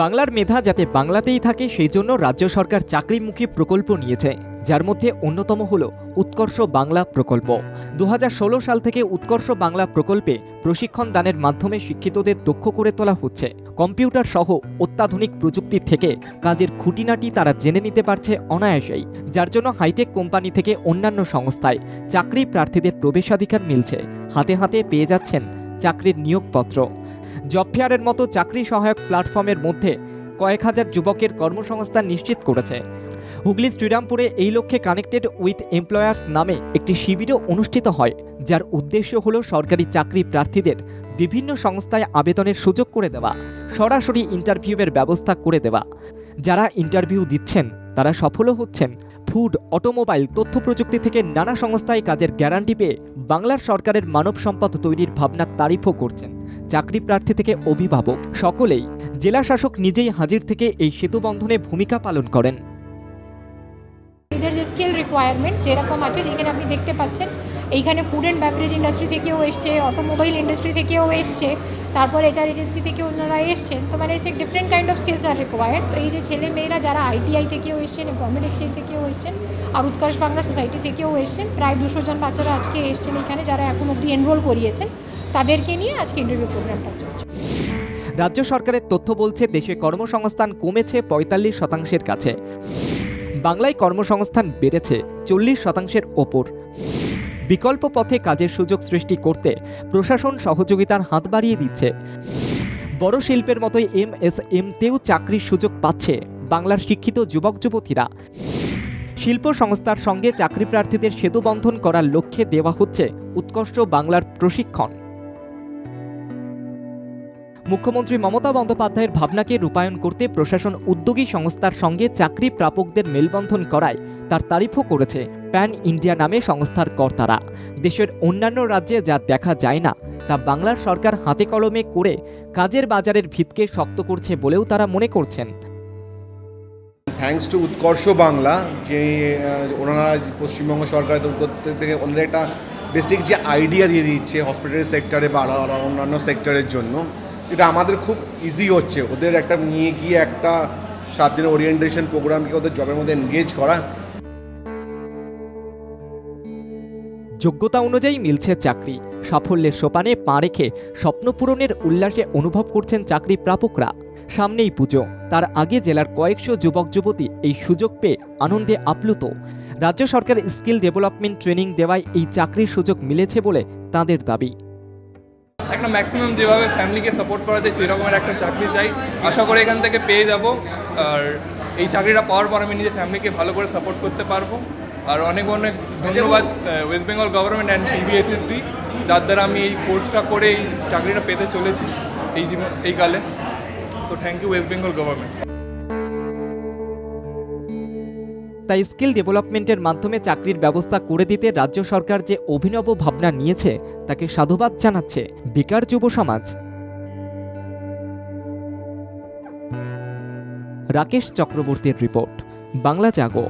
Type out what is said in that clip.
বাংলার মেধা যাতে বাংলাতেই থাকে, সেই জন্য রাজ্য সরকার চাকরিমুখী প্রকল্প নিয়েছে, যার মধ্যে অন্যতম হল উৎকর্ষ বাংলা প্রকল্প। দু হাজার ষোলো সাল থেকে উৎকর্ষ বাংলা প্রকল্পে প্রশিক্ষণ দানের মাধ্যমে শিক্ষিতদের দক্ষ করে তোলা হচ্ছে। কম্পিউটার সহ অত্যাধুনিক প্রযুক্তি থেকে কাজের খুঁটিনাটি তারা জেনে নিতে পারছে অনায়াসেই, যার জন্য হাইটেক কোম্পানি থেকে অন্যান্য সংস্থায় চাকরি প্রার্থীদের প্রবেশাধিকার মিলছে। হাতে হাতে পেয়ে যাচ্ছেন চাকরির নিয়োগপত্র। জব ফেয়ারের মতো চাকরি সহায়ক প্ল্যাটফর্মের মধ্যে কয়েক হাজার যুবকের কর্মসংস্থান নিশ্চিত করেছে। হুগলি শ্রীরামপুরে এই লক্ষ্যে কানেক্টেড উইথ এমপ্লয়ার্স নামে একটি শিবিরও অনুষ্ঠিত হয়, যার উদ্দেশ্য হল সরকারি চাকরি প্রার্থীদের বিভিন্ন সংস্থায় আবেদনের সুযোগ করে দেওয়া, সরাসরি ইন্টারভিউয়ের ব্যবস্থা করে দেওয়া। যারা ইন্টারভিউ দিচ্ছেন, তারা সফলও হচ্ছেন। ফুড অটোমোবাইল তথ্য প্রযুক্তি থেকে নানা সংস্থায় কাজের গ্যারান্টি পেয়ে বাংলার সরকারের মানব সম্পদ তৈরির ভাবনা তারিফও করছেন চাকরি প্রার্থী থেকে অভিভাবক। সকলেই জেলা শাসক নিজেই হাজির থেকে এই সেতুবন্ধনে ভূমিকা পালন করেন। স্কিল রিকোয়ারমেন্ট যেরকম আছে, যেখানে আপনি দেখতে পাচ্ছেন, এইখানে ফুড অ্যান্ড ব্যাভারেজ ইন্ডাস্ট্রি থেকেও এসছে অটোমোবাইল ইন্ডাস্ট্রি থেকেও এসছে, তারপর এইচআর এজেন্সি থেকে ওনারা এসছেন। তো মানে সে ডিফারেন্ট কাইন্ড অফ স্কিলস আর রিকোয়ার্ড তো এই যে ছেলে মেয়েরা যারা আইটিআই থেকেও এসছেন গভর্নমেন্ট এক্সচেঞ্জ থেকেও এসছেন, আর উৎকর্ষ বাংলা সোসাইটি থেকেও এসছেন, প্রায় দুশো জন বাচ্চারা আজকে এসছেন এখানে, যারা এখন অবধি এনরোল করিয়েছেন, তাদেরকে নিয়ে আজকে ইন্টারভিউ প্রোগ্রামটা চলছে। রাজ্য সরকারের তথ্য বলছে, দেশে কর্মসংস্থান কমেছে পঁয়তাল্লিশ শতাংশের কাছে। বাংলায় কর্মসংস্থান বেড়েছে চল্লিশ শতাংশের ওপর। বিকল্প পথে কাজের সুযোগ সৃষ্টি করতে প্রশাসন সহযোগিতার হাত বাড়িয়ে দিচ্ছে। বড় শিল্পের মতোই এম এস এমতেও চাকরির সুযোগ পাচ্ছে বাংলার শিক্ষিত যুবক যুবতীরা। শিল্প সংস্থার সঙ্গে চাকরি প্রার্থীদের সেতু বন্ধন করার লক্ষ্যে দেওয়া হচ্ছে উৎকর্ষ বাংলার প্রশিক্ষণ। মুখ্যমন্ত্রী মমতা বন্দ্যোপাধ্যায়ের ভাবনাকে রূপায়ণ করতে প্রশাসন উদ্যোগী সংস্থার সঙ্গে চাকরি প্রাপকদের মেলবন্ধন করায় তার তারিফও করেছে প্যান ইন্ডিয়া নামে সংস্থার কর্তারা। দেশের অন্যান্য রাজ্যে যা দেখা যায় না, তা বাংলার সরকার হাতে কলমে করে কাজের বাজারের ভিতকে শক্ত করছে বলেও তারা মনে করছেন। থ্যাঙ্কস টু উৎকর্ষ বাংলা, যে ওনারা পশ্চিমবঙ্গ সরকারের থেকে ওনাদের একটা বেসিক যে আইডিয়া দিয়ে দিচ্ছে হসপিটাল সেক্টরে বা অন্যান্য সেক্টরের জন্য। এটা আমাদের খুব ইজি হচ্ছে। ওদের একটা নিয়ে গিয়ে একটা সাত দিনের ওরিয়েন্টেশন প্রোগ্রামকে ওদের জবের মধ্যে এনগেজ করা। যোগ্যতা অনুযায়ী মিলছে চাকরি। সাফল্যের সোপানে পা রেখে স্বপ্ন পূরণের উল্লাসে অনুভব করছেন চাকরি প্রাপকরা। সামনেই পুজো। তার আগে জেলার কয়েকশো যুবক যুবতী এই সুযোগ পেয়ে আনন্দে আপ্লুত। রাজ্য সরকার স্কিল ডেভেলপমেন্ট ট্রেনিং দেওয়ায় এই চাকরির সুযোগ মিলেছে বলে তাদের দাবি। একটা ম্যাক্সিমাম যেভাবে ফ্যামিলিকে সাপোর্ট করা যায় সেরকমের একটা চাকরি চাই। আশা করি এখান থেকে পেয়ে যাব। আর এই চাকরিটা পাওয়ার পর আমি নিজের ফ্যামিলিকে ভালো করে সাপোর্ট করতে পারব। আর অনেক অনেক ধন্যবাদ West Bengal government and PBSSD যার দ্বারা আমি এই কোর্সটা করে এই চাকরিটা পেতে চলেছি এই জীবন এই কালে। তো thank you West Bengal government তাই স্কিল ডেভেলপমেন্টের মাধ্যমে চাকরির ব্যবস্থা করে দিতে রাজ্য সরকার যে অভিনব ভাবনা নিয়েছে, তাকে সাধুবাদ জানাচ্ছে বেকার যুব সমাজ। রাকেশ চক্রবর্তীর রিপোর্ট, বাংলা জাগো।